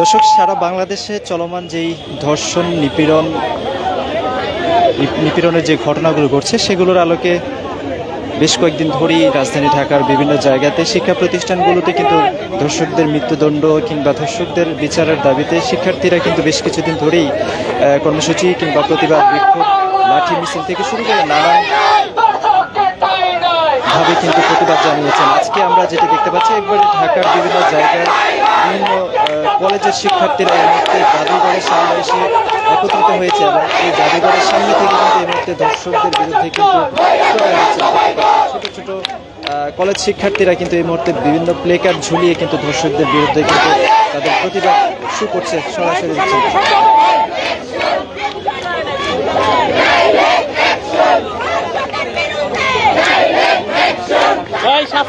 দর্শক, সারা বাংলাদেশে চলমান যেই ধর্ষণ, নিপীড়ন নিপীড়নের যে ঘটনাগুলো ঘটছে, সেগুলোর আলোকে বেশ কয়েকদিন ধরেই রাজধানী ঢাকার বিভিন্ন জায়গাতে শিক্ষা প্রতিষ্ঠানগুলোতে কিন্তু ধর্ষকদের মৃত্যুদণ্ড কিংবা ধর্ষকদের বিচারের দাবিতে শিক্ষার্থীরা কিন্তু বেশ কিছুদিন ধরেই কর্মসূচি কিংবা প্রতিবাদ বিক্ষোভ, লাঠি, মিছিল থেকে শুরু করে নানান ভাবে কিন্তু প্রতিবাদ জানিয়েছেন। আজকে আমরা যেটা দেখতে পাচ্ছি, একবারে ঢাকার বিভিন্ন জায়গায় বিভিন্ন কলেজের শিক্ষার্থীরা এই মুহূর্তে জাদুঘরের সামনে এসে একত্রিত হয়েছে এবং এই জাদুঘরের সামনে থেকে কিন্তু এই মুহূর্তে দর্শকদের বিরুদ্ধে কিন্তু ছোট ছোট কলেজ শিক্ষার্থীরা কিন্তু এই মুহূর্তে বিভিন্ন প্লে কার্ড ঝুলিয়ে কিন্তু দর্শকদের বিরুদ্ধে কিন্তু তাদের প্রতিবাদ শু করছে সরাসরি।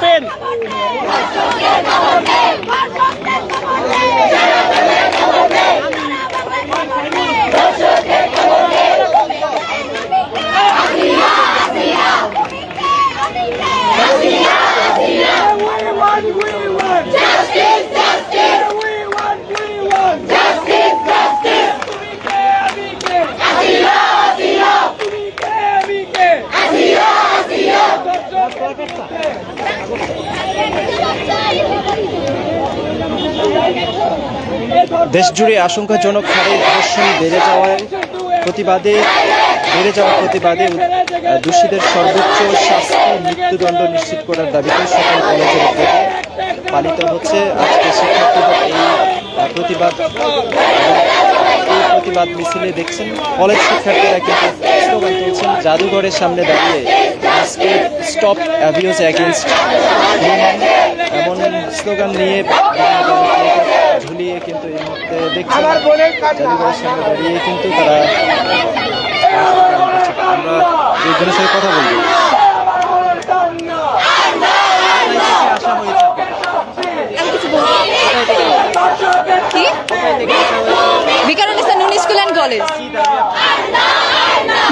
natin. ওই সাফেন দেশ জুড়ে আশঙ্কাজনক হারে ধর্ষণ বেড়ে যাওয়ার প্রতিবাদে, বেড়ে যাওয়ার প্রতিবাদে দোষীদের সর্বোচ্চ শাস্তি মৃত্যুদণ্ড নিশ্চিত করার দাবিতে সকল কলেজের উদ্যোগে পালিত হচ্ছে আজকে শিক্ষার্থীদের এই প্রতিবাদ। এই প্রতিবাদ মিছিলে দেখছেন কলেজ শিক্ষার্থীরা কিন্তু স্লোগান তুলছেন, জাদুঘরের সামনে দাঁড়িয়ে আজকে স্টপ অ্যাবিউজ অ্যাগেনস্ট এমন স্লোগান নিয়ে ধরনের কিন্তু এই মুহূর্তে দেখছেন জাদুঘরের সামনে দাঁড়িয়ে কিন্তু তারা আমরা সাথে কথা বলব। আসা হয়েছে কি নুন স্কুল অ্যান্ড কলেজ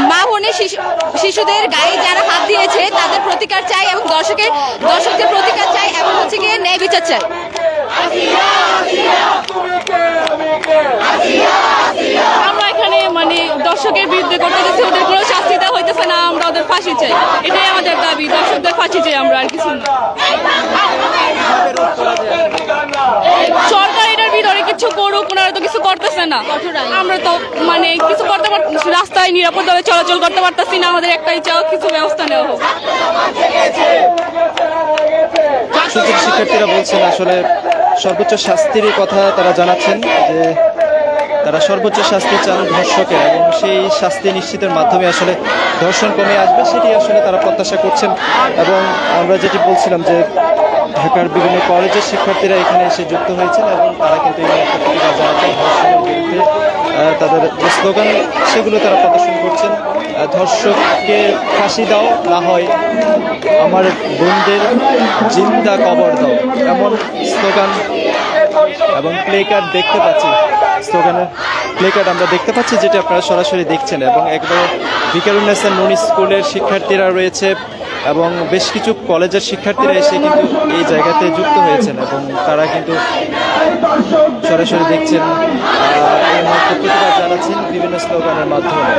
মা বোনের শিশু- শিশুদের গায়ে যারা হাত দিয়েছে তাদের প্রতিকার চাই এবং দর্শকের দর্শকদের প্রতিকার চাই এবং হচ্ছে গিয়ে ন্যায় বিচার চাই। আমরা এখানে মানে দর্শকের বিরুদ্ধে করতে গেছি ওদের কোনো শাস্তি দেওয়া হইতেছে না, আমরা ওদের ফাঁসি চাই। এটাই আমাদের দাবি, দর্শকদের ফাঁসি চাই আমরা, আর কিছু না। কিছু করতেছে না। আমরা তো মানে কিছু করতে রাস্তায় নিরাপদভাবে চলাচল করতে পারতেছি না, আমাদের একটাই চাও কিছু ব্যবস্থা নেওয়া হোক। সুযোগ শিক্ষার্থীরা বলছেন, আসলে সর্বোচ্চ শাস্তির কথা তারা জানাচ্ছেন যে তারা সর্বোচ্চ শাস্তি চান ধর্ষকের এবং সেই শাস্তি নিশ্চিতের মাধ্যমে আসলে ধর্ষণ কমে আসবে, সেটি আসলে তারা প্রত্যাশা করছেন। এবং আমরা যেটি বলছিলাম যে ঢাকার বিভিন্ন কলেজের শিক্ষার্থীরা এখানে এসে যুক্ত হয়েছেন এবং তারা কিন্তু এই জানাচ্ছেন। ধর্ষণের বিরুদ্ধে তাদের যে স্লোগান, সেগুলো তারা প্রদর্শন করছেন। ধর্ষককে ফাঁসি দাও, না হয় আমার বোনদের জিন্দা কবর দাও। এমন স্লোগান এবং প্লে কার্ড দেখতে পাচ্ছি। স্লোগানের প্লে কার্ড আমরা দেখতে পাচ্ছি, যেটা আপনারা সরাসরি দেখছেন। এবং একবারে বিকারুন্নেসা নুন স্কুলের শিক্ষার্থীরা রয়েছে। এবং বেশ কিছু কলেজের শিক্ষার্থীরা এসে কিন্তু এই জায়গাতে যুক্ত হয়েছেন এবং তারা কিন্তু সরাসরি দেখছেন এই মুহূর্তে প্রতিবাদ জানাচ্ছেন বিভিন্ন স্লোগানের মাধ্যমে।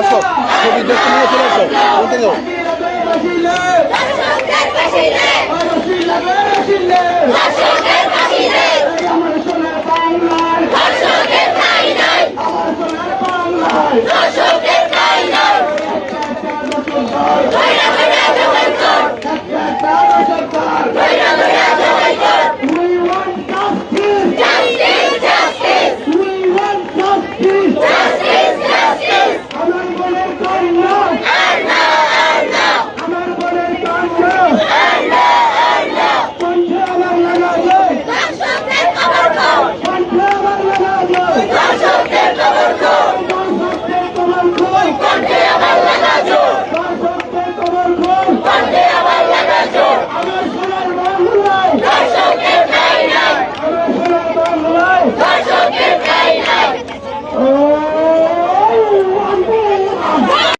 আসো ছবি দেখতে নিয়ে চলে আসো বলতে যাও রসিল্লে রসিল্লে রসিল্লে রসিল্লে